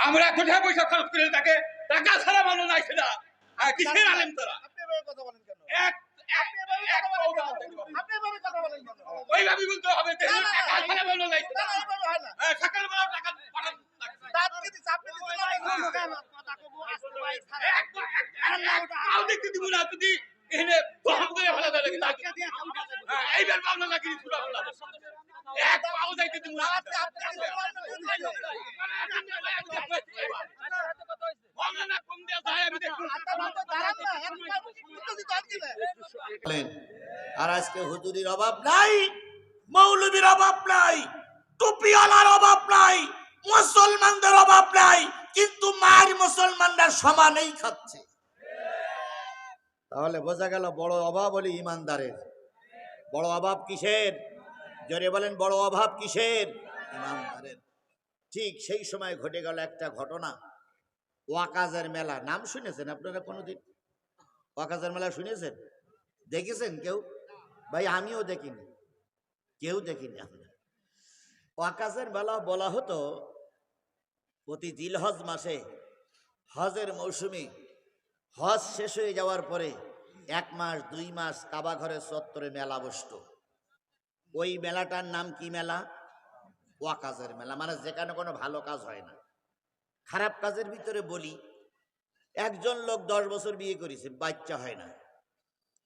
আমরা কোথায় পয়সা খরচ করে তাকে টাকা ছাড়া মানুষ নাই সেটা আর কিসের আলেম তোরা। এক? ওইভাবে বলতে হবে না, না, টাকা ছাড়া মানুষ না, না, না। সকালবেলা টাকা পাঠান না, দেখতে দিব না যদি এখানে এইবার। আর আজকে হুজুরির অভাব নাই, মৌলবীর অভাব নাই, টুপিওয়ালার অভাব নাই, মুসলমানদের অভাব নাই, কিন্তু মার মুসলমানরা সমানেই খাচ্ছে। তাহলে বোঝা গেল বড় অভাব হলো ইমানদারের। বড় অভাব কিসের? জোরে বলেন, বড় অভাব কিসের? ইমানদারের ঠিক সেই সময় ঘটে গেল একটা ঘটনা। ওয়াকাজের মেলা। নাম শুনেছেন আপনারা কোনোদিন? ওয়াকাজের মেলা শুনেছেন? দেখেছেন কেউ? ভাই, আমিও দেখিনি। কেউ দেখিনি আমরা। ওয়াকাজের মেলা বলা হতো প্রতি দিলহজ মাসে। হজের মৌসুমে। হজ শেষ হয়ে যাওয়ার পরে এক মাস, দুই মাস কাবা ঘরের চত্বরে মেলা বসতো। ওই মেলাটার নাম কি মেলা? ওয়াকাজের মেলা মানে যেখানে কোনো ভালো কাজ হয় না। খারাপ কাজের ভিতরে বলি, একজন লোক দশ বছর বিয়ে করেছে, বাচ্চা হয় না।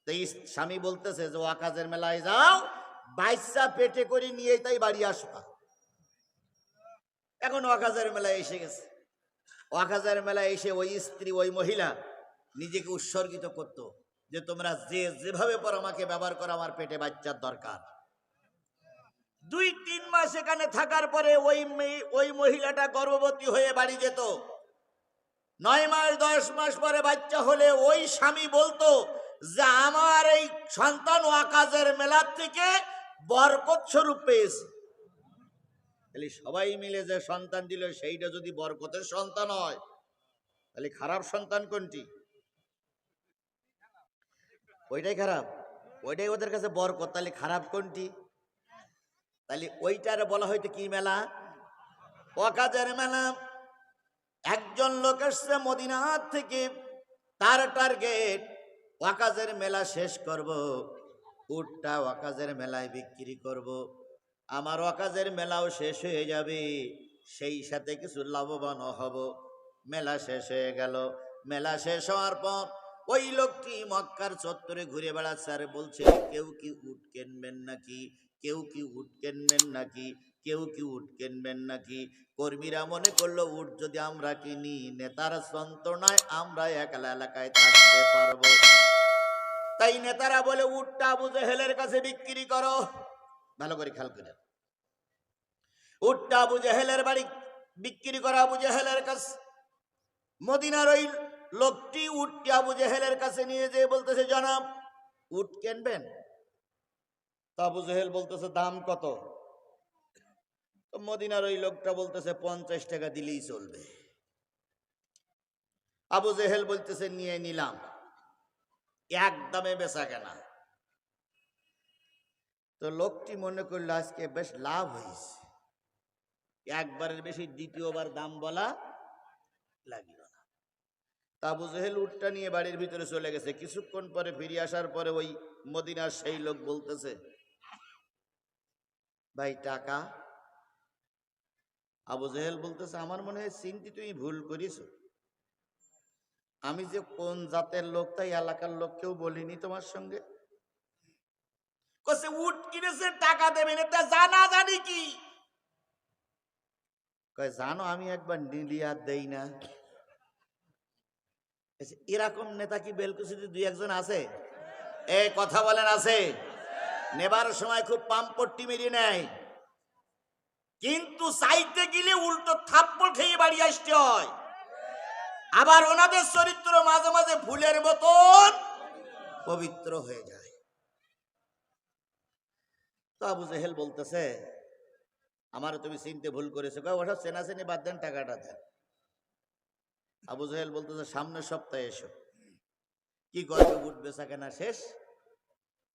তাই স্বামী বলতেছে যে, ওয়াকাজের মেলায় যাও বাইসা পেটে করে নিয়ে তাই বাড়ি আসবা। এখন ওয়াকাজের মেলায় এসে গেছে। ওয়াকাজের মেলায় এসে ওই স্ত্রী, ওই মহিলা নিজেকে উৎসর্গিত করত, যে তোমরা যে যেভাবে পর আমাকে ব্যবহার করো, আমার পেটে বাচ্চার দরকার। দুই তিন মাস এখানে থাকার পরে ওই ওই মহিলাটা গর্ভবতী হয়ে বাড়ি যেত। নয় মাস, দশ মাস পরে বাচ্চা হলে ওই স্বামী বলতো যে, আমার এই সন্তান ওয়াকাজের মেলার থেকে বরকত স্বরূপ পেয়েছে। তাহলে সবাই মিলে যে সন্তান দিল, সেইটা যদি বরকতের সন্তান হয়, তাহলে খারাপ সন্তান কোনটি? ওইটাই খারাপ। ওইটাই ওদের কাছে বরকত, তাহলে খারাপ কোনটি? তাহলে ওইটার বলা হয়তো কি মেলা? ওয়াকাজের মেলা। একজন লোক এসছে মদিনার থেকে, তার টার্গেট ওয়াকাজের মেলা শেষ করব, উটটা ওয়াকাজের মেলায় বিক্রি করব। আমার ওয়াকাজের মেলাও শেষ হয়ে যাবে, সেই সাথে কিছু লাভবান হব। মেলা শেষ হয়ে গেল। মেলা শেষ হওয়ার পর ওই লোকটি মক্কার চত্বরে ঘুরে বেড়াচ্ছে আর বলছে, কেউ কি উট কিনবেন নাকি? কেউ কি উট কিনবেন নাকি? কেউ কি উট কিনবেন নাকি? কর্মীরা মনে করল উট যদি আমরা কিনি, নেতার যন্ত্রণায় আমরা একলা এলাকায় থাকতে পারব। তাই নেতারা বলে, উটটা আবু জেহেলের কাছে বিক্রি করো। ভালো করে খেয়াল করে উটটা আবু জেহেলের বাড়ি বিক্রি করা আবু জেহেলের কাছে। মদিনার ওই লোকটি উটটি আবু জেহেলের কাছে নিয়ে যেয়ে বলতেছে, জনাব, উট কিনবেন? তো আবু জেহেল বলতেছে, দাম কত? মদিনার ওই লোকটা বলতেছে, পঞ্চাশ টাকা দিলেই চলবে। আবু জেহেল বলতেছে, নিয়ে নিলাম। এক দামে বেচা কেনা। তো লোকটি মনে করল, আজকে বেশ লাভ হয়েছে। একবারের বেশি দ্বিতীয়বার দাম বলা লাগিল না। তাবু জেহেল উটটা নিয়ে বাড়ির ভিতরে চলে গেছে। কিছুক্ষণ পরে ফিরে আসার পরে ওই মদিনার সেই লোক বলতেছে ভাই, টাকা? আবু জেহেল বলতেছে, আমার মনে হয় চিন্তি তুমি ভুল করিস আমি যে কোন জাতের লোক তাই এলাকার লোক কেউ বলিনি তোমার সঙ্গে? উট কিনেছে, টাকা দেবেন এটা জানা জানি কি? জানো, আমি একবার নিলি আর দেই না। এরকম নেতা কি বেলকুচিতে দুই একজন আছে? এ, কথা বলেন, আছে। নেবার সময় খুব পাম্পট্টি মেরিয়ে নেয়। কিন্তু চাইতে গেলে উল্টো থাপ্পড় খেয়ে বাড়ি আসতে হয়। আবার ওনাদের চরিত্র মাঝে মাঝে ফুলের মতন পবিত্র হয়ে যায়। তো আবু জেহেল বলতেছে, আমার তুমি চিনতে ভুল করেছ। কয়, ওসব চেনাচেনি, বাদ দেন, টাকাটা দেন। আবু জেহেল বলতেছে, সামনের সপ্তাহে এসো। কি গল্প উঠবে কেনা শেষ?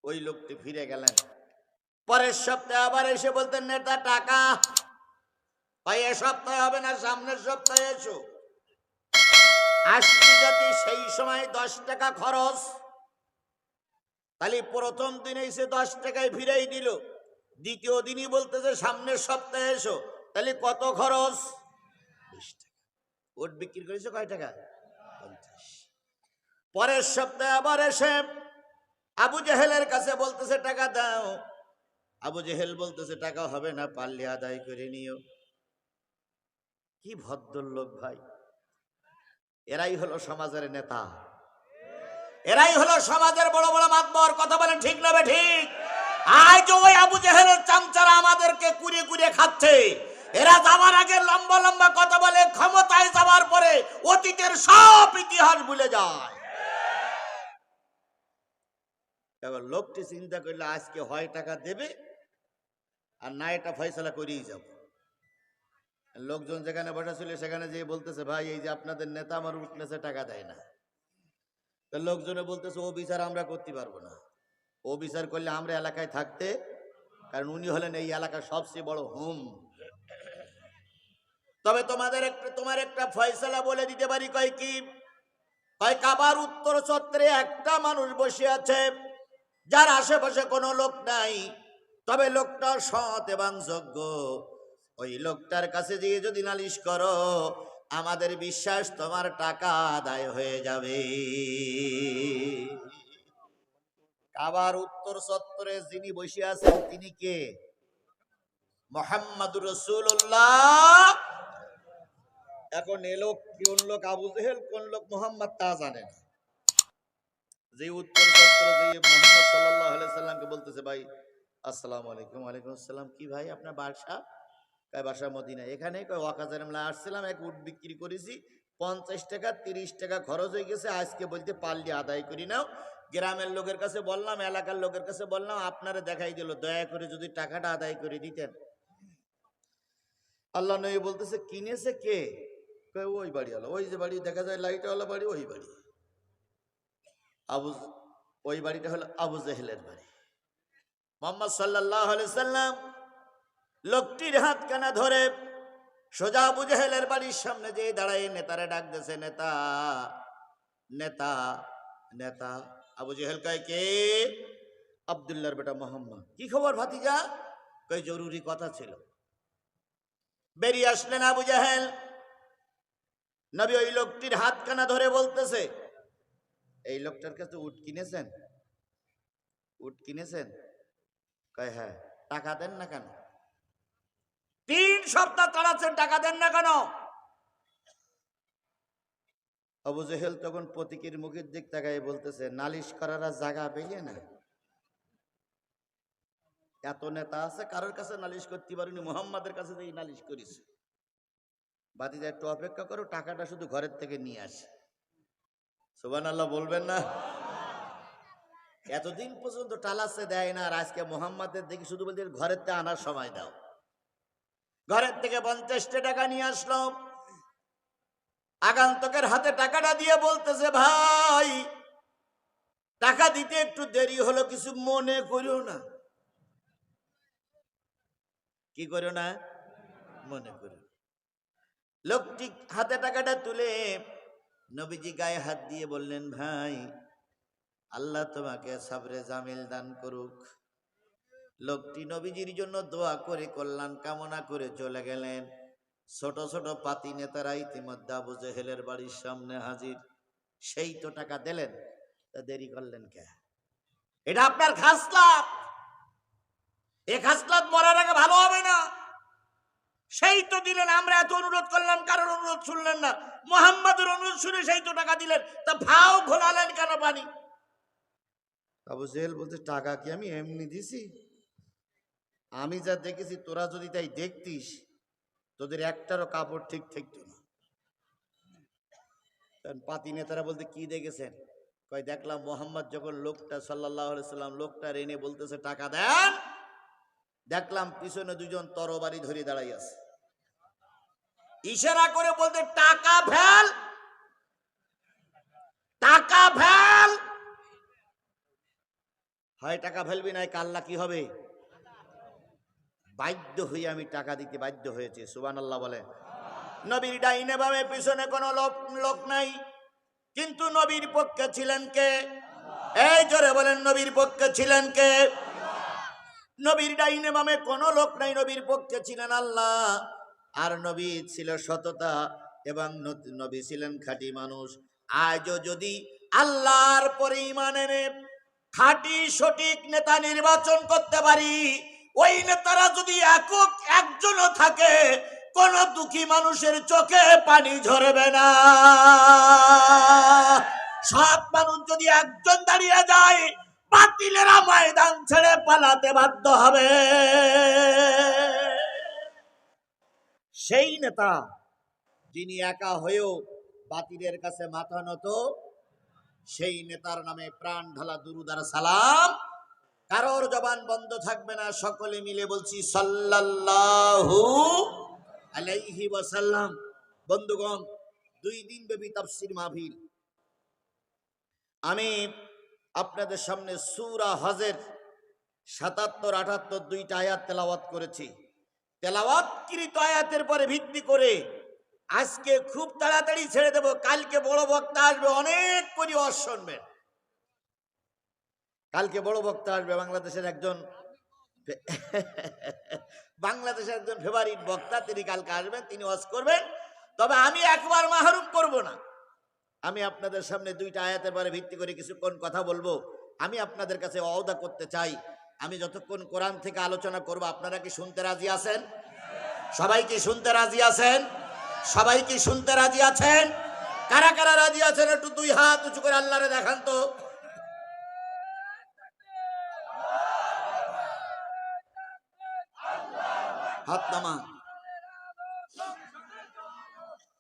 ওই লোকটি ফিরে গেলেন। পরের সপ্তাহে আবার এসে বলতেন, নেতা, টাকা। ভাই, এ সপ্তাহে হবে না, সামনের সপ্তাহে এসো। আসছি যদি সেই সময় দশ টাকা খরচ, তাহলে প্রথম দিনে এসে দশ টাকায় ফিরাই দিল। দ্বিতীয় দিনই বলতেছে, সামনের সপ্তাহে এসো। তাহলে কত খরচ? বিশ টাকা। ওট বিক্রি করেছে কয় টাকা? পঞ্চাশ। পরের সপ্তাহে আবার এসে আবু জেহেলের কাছে বলতেছে, টাকা দাও। আবু জেহেল বলতেছে টাকা হবে না, পারলে আদায় করে নিও। কি ভদ্রলোক ভাই। এরাই হলো সমাজের নেতা। এরাই হলো সমাজের বড় বড় মাতবর। কথা বলেন ঠিক না ঠিক? আজ ওই আবু জেহেলের চামচারা আমাদেরকে কুড়িয়ে কুড়িয়ে খাচ্ছে। এরা যাওয়ার আগে লম্বা লম্বা কথা বলে, ক্ষমতায় যাওয়ার পরে অতীতের সব ইতিহাস ভুলে যায়। এবার লোকটি চিন্তা করলে, আজকে হয় টাকা দেবে আর না, এটা ফয়সলা করেই যাব। লোকজন যেখানে বসা ছিল সেখানে যেয়ে বলতেছে, ভাই, এই যে আপনাদের নেতা আমার উঠলেছে টাকা দেয় না। তো লোকজনে বলতেছে, ও বিচার আমরা করতে পারব না। ও বিচার করলে আমরা এলাকায় থাকতে, কারণ উনি হলেন এই এলাকার সবচেয়ে বড় হোম। তবে তোমাদের একটা, তোমার একটা ফয়সালা বলে দিতে পারি, কয় কি? কয়, কাবার উত্তর চত্বরে একটা মানুষ বসে আছে যার আশেপাশে কোনো লোক নাই, তবে লোকটা সৎ এবং যোগ্য। ওই লোকটার কাছে গিয়ে যদি নালিশ করো, আমাদের বিশ্বাস তোমার টাকা আদায় হয়ে যাবে। কাবার উত্তর চত্বরে যিনি বসে আছেন, তিনি কে? মোহাম্মদুর রসুল্লাহ এখন এ লোক, কোন লোক আবু জেহেল, কোন লোক মোহাম্মদ তা জানে না। যে উত্তর চত্বর যে মোহাম্মদ সাল্লাহ সাল্লামকে বলতেছে, ভাই, আসসালামু আলাইকুম, ওয়ালাইকুম আসসালাম, কি ভাই আপনার বাসা? কয়, বাসা মদিনা। এখানে কয় ওয়াকাজার আমরা আসছিলাম, এক উট বিক্রি করেছি, পঞ্চাশ টাকা, তিরিশ টাকা খরচ হয়ে গেছে, আজকে বলতে পারলি আদায় করি নাও। গ্রামের লোকের কাছে বললাম, এলাকার লোকের কাছে বললাম, আপনারা দেখাই দিল, দয়া করে যদি টাকাটা আদায় করে দিতেন। আল্লাহ নবী বলতেছে, কিনেছে কে? ওই বাড়ি হলো ওই যে বাড়ি, দেখা যায় লাইটওয়ালা বাড়ি, ওই বাড়ি। আবু ওই বাড়িটা হলো আবু জেহেলের বাড়ি। মোহাম্মদ সাল্লাহ সাল্লাম লোকটির হাত কানা ধরে সোজা আবু জেহেলের বাড়ির সামনে যে দাঁড়ায়, নেতারে ডাক দিয়েছে, নেতা নেতা নেতা। আবু জেহেল কয়, কে? আবদুল্লাহর বেটা মোহাম্মদ। কি খবর ভাতিজা? কই জরুরি কথা ছিল। বেরিয়ে আসলেন আবু জাহেল। নবী ওই লোকটির হাত কানা ধরে বলতেছে এই লোকটার কাছে উট কিনেছেন? উট কিনেছেন? কয় হ্যাঁ। টাকা দেন না কেন? তিন সপ্তাহ তাড়াচ্ছেন টাকা দেন না কেন? আবু জেহেল তখন প্রতীকের মুখের দিক তাকাই বলতেছে, নালিশ করার জায়গা পেলে না? এত নেতা আছে, কারোর কাছে নালিশ করতে পারিনি, মোহাম্মদের কাছে নালিশ করিস বাতিজা একটু অপেক্ষা করো, টাকাটা শুধু ঘরের থেকে নিয়ে আসে। সুবান আল্লাহ বলবেন না? এতদিন পর্যন্ত টালাসে দেয় না আর আজকে মোহাম্মদের দেখি শুধু বলতে ঘরের থেকে আনার সময় দাও। ঘরের থেকে পঞ্চাশটা টাকা নিয়ে আসলো আগান্তকের হাতে টাকাটা দিয়ে বলতেছে, ভাই, টাকা দিতে একটু দেরি হলো, কিছু মনে করিও না। কি করো না? মনে করো লোকটি হাতে টাকাটা তুলে নবীজি গায়ে হাত দিয়ে বললেন, ভাই, আল্লাহ তোমাকে সাবরে জামিল দান করুক। লোকটি নবীজির জন্য দোয়া করে কল্যাণ কামনা করে চলে গেলেন। ছোট ছোট পাতি নেতারা ইতিমধ্যে আবু জেহেলের বাড়ির সামনে হাজির। সেই তো টাকা দিলেন, তা দেরি করলেন কে? এটা আপনার খাসলাত। এ খাসলাত মরার আগে ভালো হবে না। সেই তো দিলেন, আমরা এত অনুরোধ করলাম, কারোর অনুরোধ শুনলেন না। মোহাম্মদের অনুরোধ শুনে সেই তো টাকা দিলেন, তা ভাও ঘোলালেন কেন পানি? আবু জেহেল বলতে টাকা কি আমি এমনি দিছি? আমি যা দেখেছি, তোরা যদি তাই দেখতিস, তোদের একটারও কাপড় ঠিক থাকতো না। কারণ পাতি নেতারা বলতে কি দেখেছেন? কয়, দেখলাম মোহাম্মদ যখন লোকটা সাল্লাহ সাল্লাম লোকটা এনে বলতেছে, টাকা দেন! দেখলাম পিছনে দুজন তরবারি ধরে দাঁড়াই আছে। ইশারা করে বলতে, টাকা ফেল টাকা ফেল। হয় টাকা ফেলবি নাই কাল্লা কি হবে? বাধ্য হয়ে আমি টাকা দিতে বাধ্য হয়েছে সুবান আল্লাহ বলে নবীর ডাইনে বামে, পিছনে কোনো লোক লোক নাই। কিন্তু নবীর পক্ষে ছিলেন কে? এই জোরে বলেন, নবীর পক্ষে ছিলেন কে? নবীর ডাইনে মামে কোনো লোক নাই, নবীর পক্ষে ছিলেন আল্লাহ। আর নবী ছিল সততা এবং নবী ছিলেন খাঁটি মানুষ। আজও যদি আল্লাহর পরে ইমান এনে খাঁটি সঠিক নেতা নির্বাচন করতে পারি, ওই নেতারা যদি একক একজনও থাকে, কোন দুঃখী মানুষের চোখে পানি ঝরবে না। সব মানুষ যদি একজন দাঁড়িয়ে যায় বাতিলেরা ময়দান ছেড়ে পালাতে বাধ্য হবে। সেই নেতা যিনি একা হয়েও বাতিলের কাছে মাথা নত, সেই নেতার নামে প্রাণ ঢালা দুরুদার সালাম। কারোর জবান বন্ধ থাকবে না, সকলে মিলে বলছি সাল্লাল্লাহু আলাইহি বন্ধুগণ, দুই দিন ব্যাপী তাফসীর মাহফিল। আমি আপনাদের সামনে সূরা হজের সাতাত্তর, আটাত্তর দুইটা আয়াত তেলাওয়াত করেছি। তেলাওয়াতকৃত আয়াতের পরে ভিত্তি করে আজকে খুব তাড়াতাড়ি ছেড়ে দেব, কালকে বড় বক্তা আসবে, অনেক পরিবার শুনবেন। কালকে বড় বক্তা আসবে, বাংলাদেশের একজন বাংলাদেশের একজন ফেভারিট বক্তা, তিনি কালকে আসবেন, তিনি ওয়াজ করবেন। তবে আমি একবার মাহরুম করব না। আমি আপনাদের সামনে দুইটা আয়াতের পরে ভিত্তি করে কিছুক্ষণ কথা বলব। আমি আপনাদের কাছে অওদা করতে চাই। আমি যতক্ষণ কোরআন থেকে আলোচনা করব, আপনারা কি শুনতে রাজি আছেন? সবাই কি শুনতে রাজি আছেন? সবাই কি শুনতে রাজি আছেন? কারা কারা রাজি আছেন? একটু দুই হাত উঁচু করে আল্লাহরে দেখান তো।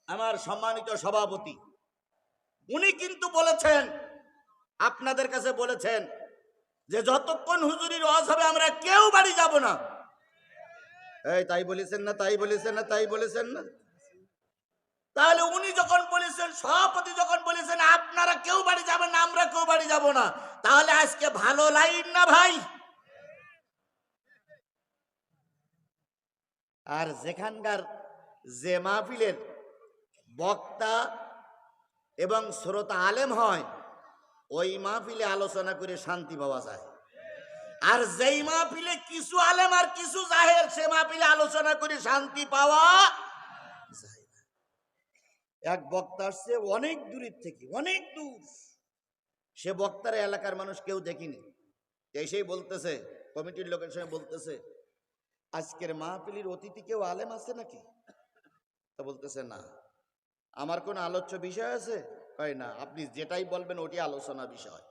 আমার সম্মানিত সভাপতি উনি কিন্তু বলেছেন, আপনাদের কাছে বলেছেন যে যতক্ষণ হুজুরির ওয়াজ হবে, আমরা কেউ বাড়ি যাব না। এই, তাই বলেছেন না, তাই বলেছেন না, তাই বলেছেন না? তাহলে উনি যখন বলেছেন, সভাপতি যখন বলেছেন, আপনারা কেউ বাড়ি যাবেন না, আমরা কেউ বাড়ি যাব না, তাহলে আজকে ভালো লাইন না ভাই? আর যেখানকার যে মাহফিলের বক্তা এবং শ্রোতা আলেম হয়, ওই মাহফিলে আলোচনা করে শান্তি পাওয়া যায়। আর যেই মাহফিলে কিছু আলেম আর কিছু জাহের সে মাহফিলে আলোচনা করে শান্তি পাওয়া যায়। এক বক্তা আসছে, অনেক দূরের থেকে, অনেক দূর। সে বক্তার এলাকার মানুষ কেউ দেখিনি। এসেই বলতেছে, কমিটির লোকের সঙ্গে বলতেছে, আজকের মাহফিলির অতিথি কেউ আলেম আছে নাকি? তা বলতেছে, না। আমার কোনো আলোচ্য বিষয় আছে? কয় না। আপনি যেটাই বলবেন, ওটি আলোচনা বিষয়।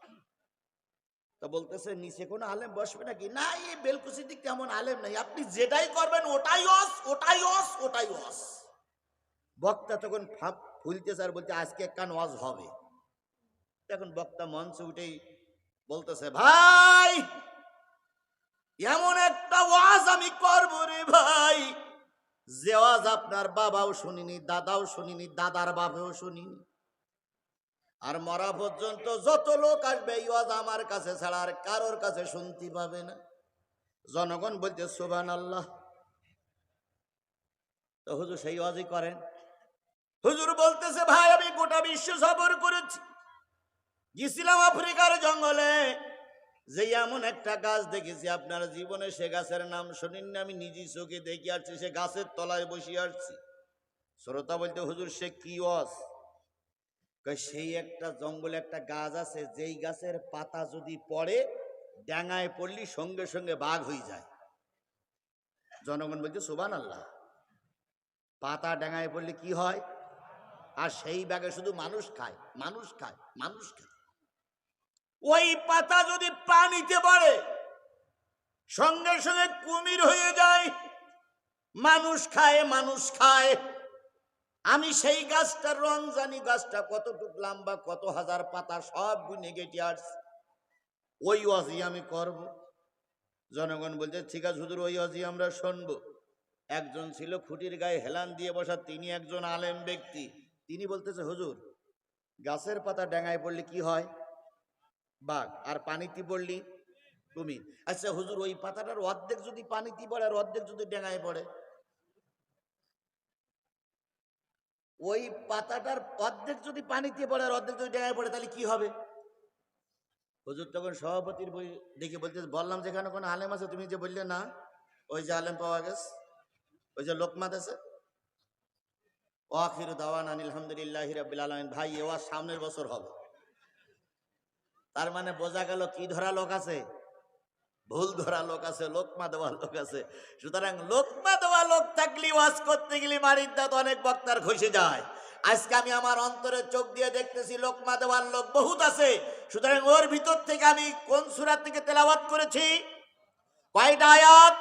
তা বলতেছে, নিচে কোনো আলেম বসবে নাকি? না, এই বেলকুচি দিক তেমন আলেম নাই। আপনি যেটাই করবেন, ওটাই অস ওটাই অস ওটাই অস বক্তা তখন ফাপ- ফুলতেছে আর বলতে আজকে কান ওয়াজ হবে। এখন বক্তা মঞ্চে উঠেই বলতেছে, ভাই, এমন একটা ওয়াজ আমি করব রে ভাই। যে ওয়াজ আপনার বাবাও শুনিনি, দাদাও শুনিনি, দাদার বাপেও শুনিনি। আর মরা পর্যন্ত যত লোক আসবে, এই ওয়াজ আমার কাছে ছাড়া আর কারোর কাছে শুনতে পাবে না। জনগণ বলতে সুবান আল্লাহ তো হুজুর সেই ওয়াজই করেন। হুজুর বলতেছে, ভাই, আমি গোটা বিশ্ব সফর করেছি। গেছিলাম আফ্রিকার জঙ্গলে। যে এমন একটা গাছ দেখেছি, আপনার জীবনে সে গাছের নাম শুনিনি আমি নিজে চোখে দেখে আসছি, সে গাছের তলায় বসে আসছি। শ্রোতা বলতে, হুজুর, সে কি অস সেই একটা জঙ্গলে একটা গাছ আছে, যেই গাছের পাতা যদি পড়ে ড্যাঙায় পড়লি সঙ্গে সঙ্গে বাঘ হয়ে যায়। জনগণ বলছে সুবান আল্লাহ পাতা ড্যাঙায় পড়লে কি হয়? আর সেই ব্যাগে শুধু মানুষ খায় মানুষ খায় মানুষ খায়। ওই পাতা যদি পানিতে পড়ে সঙ্গে সঙ্গে কুমির হয়ে যায়। মানুষ খায় মানুষ খায়। আমি সেই গাছটার রং জানি গাছটা কতটুক লম্বা, কত হাজার পাতা, সব গুনে গেটে আসছি ওই অজি আমি করব। জনগণ বলছে, ঠিক আছে হুজুর, ওই অজি আমরা শুনব। একজন ছিল খুঁটির গায়ে হেলান দিয়ে বসা, তিনি একজন আলেম ব্যক্তি। তিনি বলতেছে, হুজুর, গাছের পাতা ডেঙায় পড়লে কি হয়? বাঘ, আর পানিতে পড়লি? কুমির আচ্ছা হুজুর, ওই পাতাটার অর্ধেক যদি পানিতে পড়ে, আর অর্ধেক যদি ডেঙায় পড়ে? ওই পাতাটার অর্ধেক যদি পানিতে পড়ে, আর অর্ধেক যদি ডেঙায় পড়ে, তাহলে কি হবে? হুজুর তখন সভাপতির বই দেখে বলতে, বললাম যেখানে কোনো আলেম আছে? তুমি যে বললে না, ওই যে আলেম পাওয়া গেছে, ওই যে লোকমাত আছে। ওয়াখির দাওয়ান আলহামদুলিল্লাহ রাব্বিল আলামিন। ভাই, এ সামনের বছর হবে। তার মানে বোঝা গেল কি ধরা লোক আছে? ভুল ধরা লোক আছে, লোকমা দেওয়া লোক আছে। সুতরাং লোকমা দেওয়া লোক থাকলে ওয়াজ করতে গেলে মারির দাঁত অনেক বক্তার খসে যায়। আজকে আমি আমার অন্তরের চোখ দিয়ে দেখতেছি লোকমা দেওয়ার লোক বহুত আছে। সুতরাং ওর ভিতর থেকে আমি কোন সুরাত থেকে তেলাওয়াত করেছি? কয়টা আয়াত?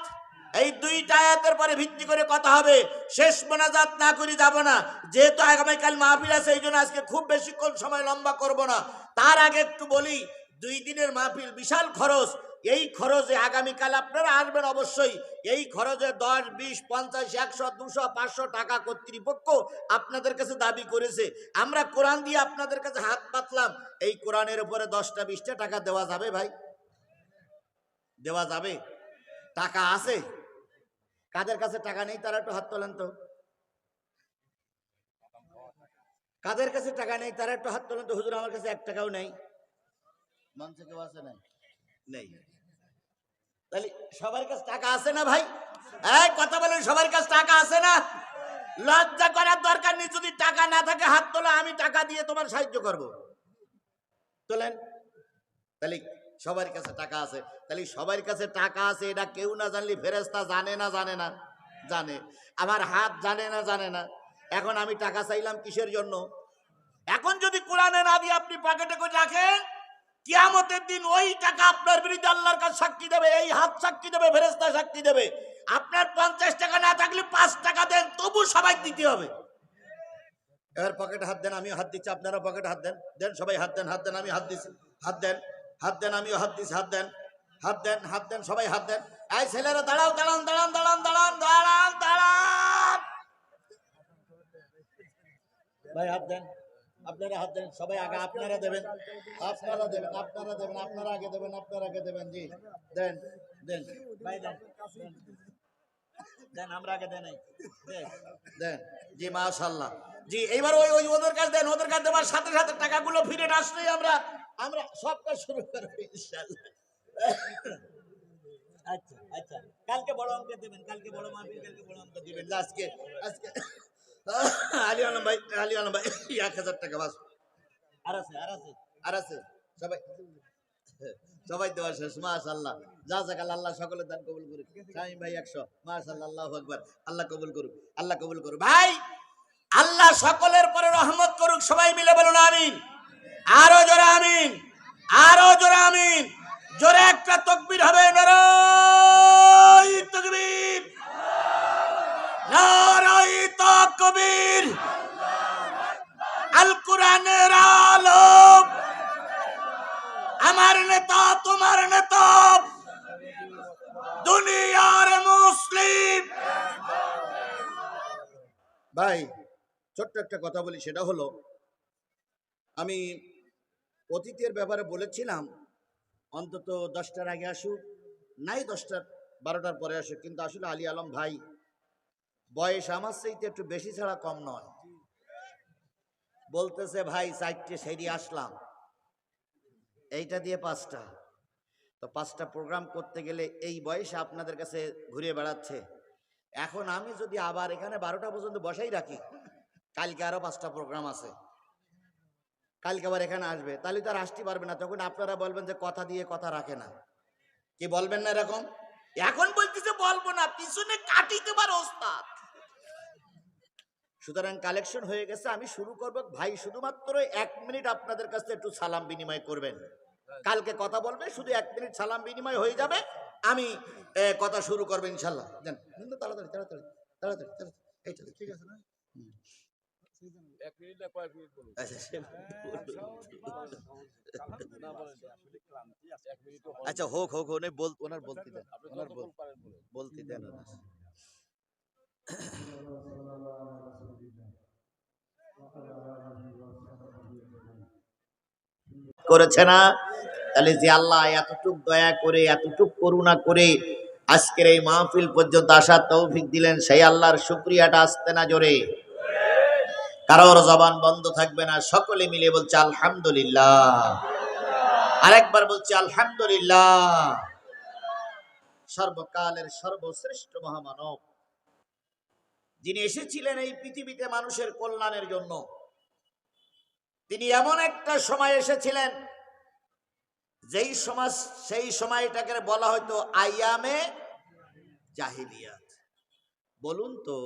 এই দুইটা আয়াতের পরে ভিত্তি করে কথা হবে। শেষ মোনাজাত না করি যাব না। যেহেতু আগামীকাল মাহফিল আছে, এই জন্য আজকে খুব বেশিক্ষণ সময় লম্বা করব না। তার আগে একটু বলি, দুই দিনের মাহফিল বিশাল খরচ। এই খরচে আগামীকাল আপনারা আসবেন অবশ্যই। এই খরচে দশ, বিশ, পঞ্চাশ, একশো, দুশো, পাঁচশো টাকা কর্তৃপক্ষ আপনাদের কাছে দাবি করেছে। আমরা কোরআন দিয়ে আপনাদের কাছে হাত পাতলাম। এই কোরআনের উপরে দশটা, বিশটা টাকা দেওয়া যাবে ভাই? দেওয়া যাবে? টাকা আছে? কাদের কাছে টাকা নেই তারা একটু হাত তোলেন তো। কাদের কাছে টাকা নেই তারা একটু হাত তোলেন তো হুজুর আমার কাছে এক টাকাও নেই। মঞ্চে কেউ আছে নাই? নেই। তাহলে সবার কাছে টাকা আছে না ভাই? এই কথা বলেন সবার কাছে টাকা আছে না? লজ্জা করার দরকার নেই যদি টাকা না থাকে হাত তোলা আমি টাকা দিয়ে তোমার সাহায্য করব। তোলেন? তাহলে সবার কাছে টাকা আছে। তাহলে সবার কাছে টাকা আছে, এটা কেউ না জানলে ফেরেস্তা জানে না জানে না। জানে। আমার হাত জানে না জানে না। এখন আমি টাকা চাইলাম কিসের জন্য? এখন যদি কোরআনে না দিয়ে আপনি পকেটে করে রাখেন, কিয়ামতের দিন ওই টাকা আপনার বিরুদ্ধে আল্লাহর কাছে সাক্ষী দেবে, এই হাত সাক্ষী দেবে ফেরেস্তা সাক্ষী দেবে। আপনার পঞ্চাশ টাকা না থাকলে পাঁচ টাকা দেন, তবু সবাই দিতে হবে। এবার পকেটে হাত দেন, আমিও হাত দিচ্ছি আপনারা পকেটে হাত দেন। দেন সবাই, হাত দেন হাত দেন, আমি হাত দিচ্ছি। হাত দেন। হাত দেন আমিও হাত দিস হাত দেন। হাত দেন হাত দেন, সবাই হাত দেন। এই ছেলেরা, দাঁড়াও, দাঁড়ান দাঁড়ান দাঁড়ান দাঁড়ান দাঁড়ান দাঁড়ান। ভাই, হাত দেন। আপনারা হাত দেন, সবাই আগে আপনারা দেবেন। আপনারা দেবেন আপনারা দেবেন, আপনারা আগে দেবেন, আপনারা আগে দেবেন, জি। দেন দেন। ভাই দেন। দেন। আমরা আগে দেন দেন। দেন। জি মাশাল্লাহ জি এইবার ওই ওই ওদের কাছে দেন ওদের কাছে দেওয়ার সাথে সাথে টাকাগুলো ফিরে আসলেই আমরা আমরা সব কাজ শুরু করব ইনশাল্লাহ আচ্ছা আচ্ছা। কালকে বড় অঙ্ক দেবেন কালকে বড় মাহফিল কালকে বড় অঙ্ক দিবেন। আজকে আজকে আলী আলম ভাই আলী আলম ভাই এক হাজার টাকা বাস। আর আছে আর আছে। আর আছে সবাই। সবাই দেওয়া শেষ মাশাল্লাহ যা যাক আল্লাহ সকলের দান কবুল করুক। স্বামী ভাই একশো মাশাল্লাহ আল্লাহ আকবার। আল্লাহ কবুল করুক, আল্লাহ কবুল করুক। ভাই, আল্লাহ সকলের পরে রহমত করুক, সবাই মিলে বলুন আমিন। আরও জোরে আমিন, আরও জোরে আমিন। জোরে একটা তকবির হবে নারাই তকবির। নারাই তকবির। আল। কোরআনের আলম আমার নেতা, তোমার নেতা। দুনিয়ার মুসলিম। ভাই, ছোট্ট একটা কথা বলি, সেটা হলো, আমি অতীতের ব্যাপারে বলেছিলাম, অন্তত দশটার আগে আসুক, নাই দশটার, বারোটার পরে আসুক, কিন্তু আসলে আলী আলম ভাই, বয়স আমার চাইতে একটু বেশি ছাড়া কম নয়। বলতেছে, ভাই, চারটে সেরি আসলাম। এইটা দিয়ে পাঁচটা। তো পাঁচটা প্রোগ্রাম করতে গেলে এই বয়সে আপনাদের কাছে ঘুরে বেড়াচ্ছে। এখন আমি যদি আবার এখানে বারোটা পর্যন্ত বসাই রাখি, কালকে আরও পাঁচটা প্রোগ্রাম আছে। কালকে আবার এখানে আসবে। তাহলে তো আর আসতে পারবে না। তখন আপনারা বলবেন যে কথা দিয়ে কথা রাখে না। কি বলবেন না এরকম? এখন বলতেছে বলব না, পিছনে কাটিতে পারো ওস্তাদ। সুতরাং কালেকশন হয়ে গেছে আমি শুরু করব। ভাই শুধুমাত্র এক মিনিট আপনাদের কাছে একটু সালাম বিনিময় করবেন। কালকে কথা বলবে শুধু এক মিনিট সালাম বিনিময় হয়ে যাবে আমি কথা শুরু করব ইনশাল্লাহ তাড়াতাড়ি ঠিক আছে না? আচ্ছা আচ্ছা হোক হোক ওনার বল ওনার বলতে দেন। করেছে না? তাহলে যে আল্লাহ এতটুক দয়া করে, এতটুক করুণা করে আজকের এই মাহফিল পর্যন্ত আসার তৌফিক দিলেন, সেই আল্লাহর শুক্রিয়াটা আসতে না জোরে। কারোর জবান বন্ধ থাকবে না, সকলে মিলে বলছে আলহামদুলিল্লাহ। আরেকবার বলছে আলহামদুলিল্লাহ। সর্বকালের সর্বশ্রেষ্ঠ মহামানব। যিনি এসেছিলেন এই পৃথিবীতে মানুষের কল্যাণের জন্য, তিনি এমন একটা সময় এসেছিলেন, যেই সমাজ, সেই সময়টাকে বলা হয়তো আইয়ামে জাহিলিয়াত। বলুন তো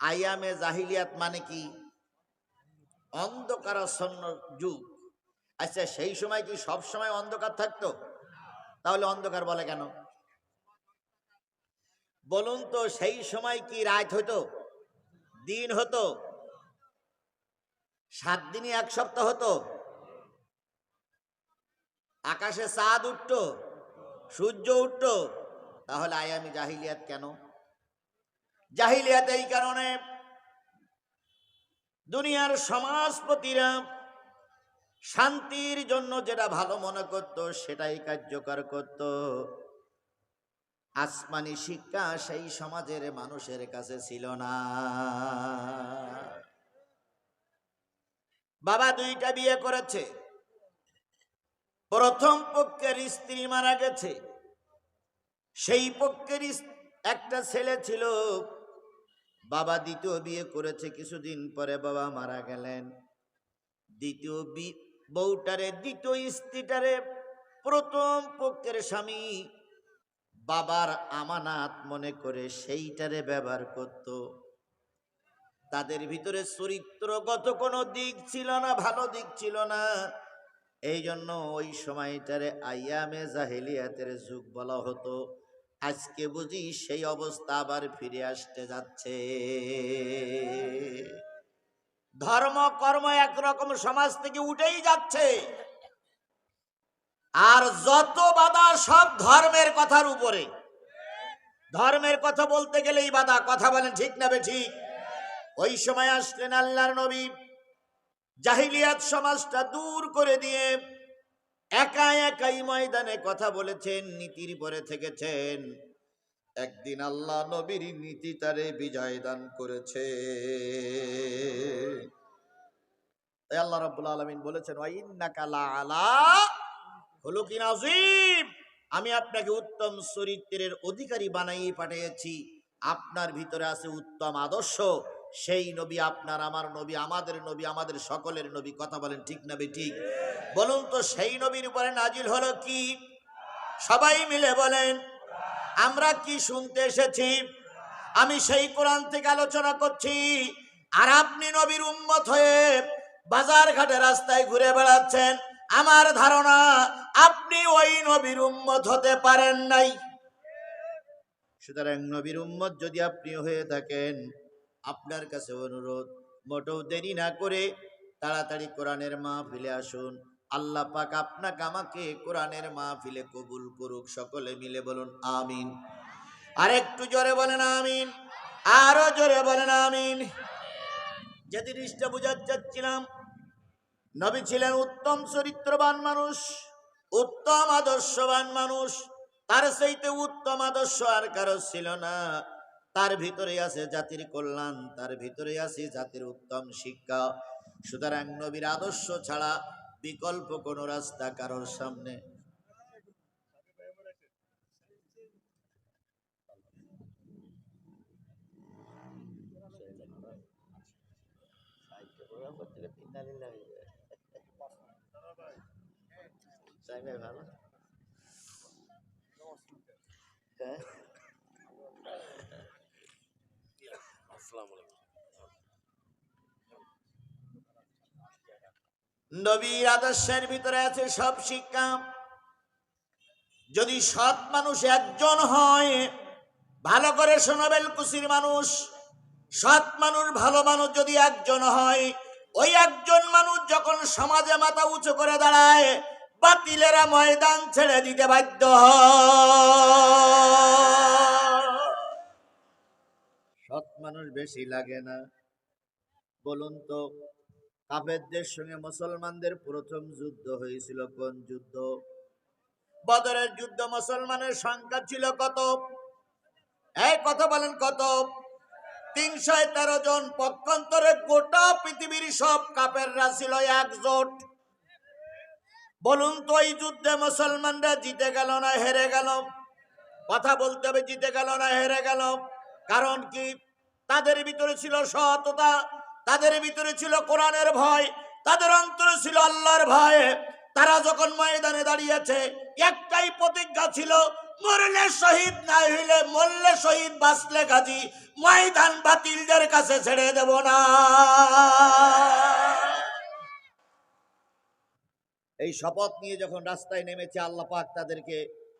আইয়ামে জাহিলিয়াত মানে কি? অন্ধকারাচ্ছন্ন যুগ। আচ্ছা সেই সময় কি সব সময় অন্ধকার থাকতো? তাহলে অন্ধকার বলে কেন? বলুন তো, সেই সময় কি রাত হতো? দিন হতো? সাত দিনই এক সপ্তাহ হতো? আকাশে চাঁদ উঠতো, সূর্য উঠতো, তাহলে আয়ামি জাহিলিয়াত কেন? জাহিলিয়াত এই কারণে দুনিয়ার সমাজপতিরা শান্তির জন্য যেটা ভালো মনে করত, সেটাই কার্যকর করত। আসমানি শিক্ষা সেই সমাজের মানুষের কাছে ছিল না। বাবা দুইটা বিয়ে করেছে। প্রথম পক্ষের স্ত্রী মারা গেছে। সেই পক্ষের একটা ছেলে ছিল। বাবা দ্বিতীয় বিয়ে করেছে, কিছুদিন পরে বাবা মারা গেলেন। দ্বিতীয় বউটারে, দ্বিতীয় স্ত্রীটারে প্রথম পক্ষের স্বামী বাবার আমানাত মনে করে সেইটারে ব্যবহার করত। তাদের ভিতরে চরিত্রগত কোনো দিক ছিল না, ভালো দিক ছিল না। এই জন্য ওই সময়টারে আইয়ামে জাহেলিয়াতের যুগ বলা হতো। আজকে বুঝি সেই অবস্থা আবার ফিরে আসতে যাচ্ছে। ধর্ম কর্ম একরকম সমাজ থেকে উঠেই যাচ্ছে। আর যত বাধা সব ধর্মের কথার উপরে। ধর্মের কথা বলতে গেলেই বাধা, কথা বলেন ঠিক না বে ঠিক? ওই সময় আসলেন আল্লাহর নবী। জাহিলিয়াত সমাজটা দূর করে দিয়ে একা একাই ময়দানে কথা বলেছেন, নীতির পরে থেকেছেন। একদিন আল্লাহ নবীর নীতি তারে বিজয় দান করেছে। আল্লাহ রাব্বুল আলমিন বলেছেন, ওয়া ইন্নাকা লাআলা কি আযীম আমি আপনাকে উত্তম চরিত্রের অধিকারী বানাই পাঠিয়েছি। আপনার ভিতরে আছে উত্তম আদর্শ। সেই নবী আপনার, আমার নবী, আমাদের নবী, আমাদের সকলের নবী। কথা বলেন ঠিক না বে ঠিক? বলুন তো সেই নবীর উপরে নাজিল হলো কি? সবাই মিলে বলেন, আমরা কি শুনতে এসেছি? আমি সেই কোরআন থেকে আলোচনা করছি। আর আপনি নবীর উম্মত হয়ে বাজার ঘাটে রাস্তায় ঘুরে বেড়াচ্ছেন। আমার ধারণা আপনি ওই নবীর উম্মত হতে পারেন নাই। সুতরাং নবীর উম্মত যদি আপনি হয়ে থাকেন, আপনার কাছে অনুরোধ, মোটেও দেরি না করে তাড়াতাড়ি কোরআনের মাহফিলে আসুন। আল্লাহ পাক আপনাকে, আমাকে কোরআনের মাহফিলে কবুল করুক। সকলে মিলে বলুন আমিন। আর একটু জোরে বলেন আমিন। আরও জোরে বলেন আমিন। যে জিনিসটা বুঝাতে চাচ্ছিলাম নবী ছিলেন উত্তম চরিত্রবান মানুষ, উত্তম আদর্শবান মানুষ। তার সেইতে উত্তম আদর্শ আর কারও ছিল না। তার ভিতরে আছে জাতির কল্যাণ, তার ভিতরে আছে জাতির উত্তম শিক্ষা। সুতরাং নবীর আদর্শ ছাড়া বিকল্প কোনো রাস্তা কারোর সামনে ভালো। হ্যাঁ? নবীর আদর্শের ভিতরে আছে সব শিক্ষা। যদি সৎ মানুষ একজন হয়, ভালো করে শোনাবেল কুসির মানুষ। সৎ মানুষ, ভালো মানুষ যদি একজন হয়, ওই একজন মানুষ যখন সমাজে মাথা উঁচু করে দাঁড়ায় বাতিলেরা ময়দান ছেড়ে দিতে বাধ্য সৎ মানুষ বেশি লাগে না। বলুন তো, কাফেরদের সঙ্গে মুসলমানদের প্রথম যুদ্ধ হয়েছিল কোন যুদ্ধ? বদরের যুদ্ধ মুসলমানের সংখ্যা ছিল কত? এই কথা বলেন কত? তিনশো তেরো জন। পক্ষান্তরে গোটা পৃথিবীর সব কাপেররা ছিল একজোট। বলুন তো, এই যুদ্ধে মুসলমানরা জিতে গেল না, হেরে গেল? কথা বলতে হবে, জিতে গেল না, হেরে গেল? কারণ কি? তাদের ভিতরে ছিল সততা, তাদের ভিতরে ছিল কোরআনের ভয়, তাদের অন্তরে ছিল আল্লাহর ভয়। তারা যখন ময়দানে দাঁড়িয়েছে, একটাই প্রতিজ্ঞা ছিল, মরলে শহীদ, না হইলে মরলে শহীদ, বাঁচলে গাজী। ময়দান বাতিলদের কাছে ছেড়ে দেব না। এই শপথ নিয়ে যখন রাস্তায় নেমেছে, আল্লাহ পাক তাদেরকে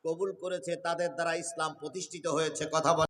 কবুল করেছে, তাদের দ্বারা ইসলাম প্রতিষ্ঠিত হয়েছে, কথা